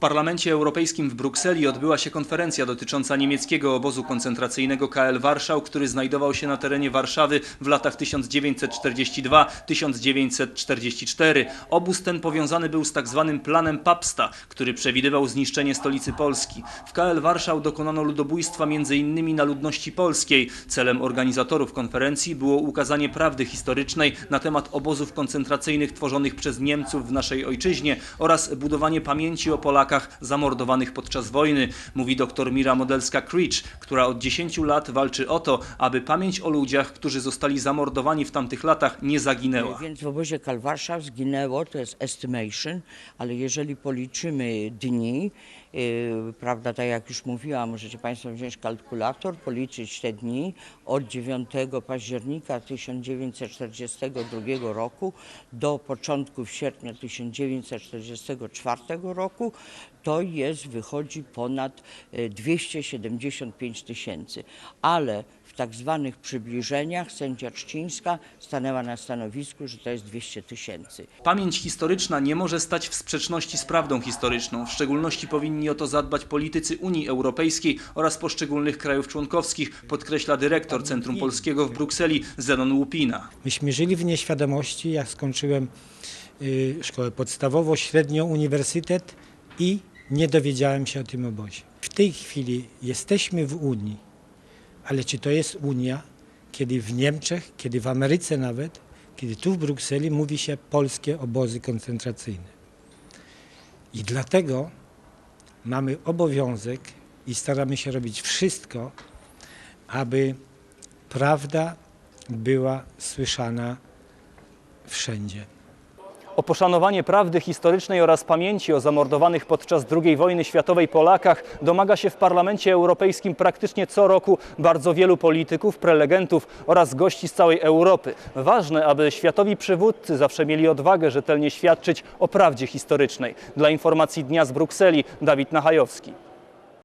Parlamencie Europejskim w Brukseli odbyła się konferencja dotycząca niemieckiego obozu koncentracyjnego KL Warszał, który znajdował się na terenie Warszawy w latach 1942-1944. Obóz ten powiązany był z tak zwanym planem Papsta, który przewidywał zniszczenie stolicy Polski. W KL Warszał dokonano ludobójstwa m.in. na ludności polskiej. Celem organizatorów konferencji było ukazanie prawdy historycznej na temat obozów koncentracyjnych tworzonych przez Niemców w naszej ojczyźnie oraz budowanie pamięci o Polakach zamordowanych podczas wojny, mówi dr Mira Modelska-Creech, która od 10 lat walczy o to, aby pamięć o ludziach, którzy zostali zamordowani w tamtych latach, nie zaginęła. Więc w obozie Kalwarsza zginęło, to jest estimation, ale jeżeli policzymy dni, prawda, tak jak już mówiłam, możecie Państwo wziąć kalkulator, policzyć te dni od 9 października 1942 roku do początków sierpnia 1944 roku, to jest, wychodzi ponad yy, 275 tysięcy, ale w tak zwanych przybliżeniach sędzia Trzcińska stanęła na stanowisku, że to jest 200 tysięcy. Pamięć historyczna nie może stać w sprzeczności z prawdą historyczną. W szczególności powinni o to zadbać politycy Unii Europejskiej oraz poszczególnych krajów członkowskich, podkreśla dyrektor Centrum Polskiego w Brukseli Zenon Łupina. Myśmy żyli w nieświadomości, jak skończyłem y, szkołę podstawową, średnią, uniwersytet i nie dowiedziałem się o tym obozie. W tej chwili jesteśmy w Unii, ale czy to jest Unia, kiedy w Niemczech, kiedy w Ameryce nawet, kiedy tu w Brukseli mówi się polskie obozy koncentracyjne. I dlatego mamy obowiązek i staramy się robić wszystko, aby prawda była słyszana wszędzie. O poszanowanie prawdy historycznej oraz pamięci o zamordowanych podczas II wojny światowej Polakach domaga się w Parlamencie Europejskim praktycznie co roku bardzo wielu polityków, prelegentów oraz gości z całej Europy. Ważne, aby światowi przywódcy zawsze mieli odwagę rzetelnie świadczyć o prawdzie historycznej. Dla informacji Dnia z Brukseli Dawid Nachajowski.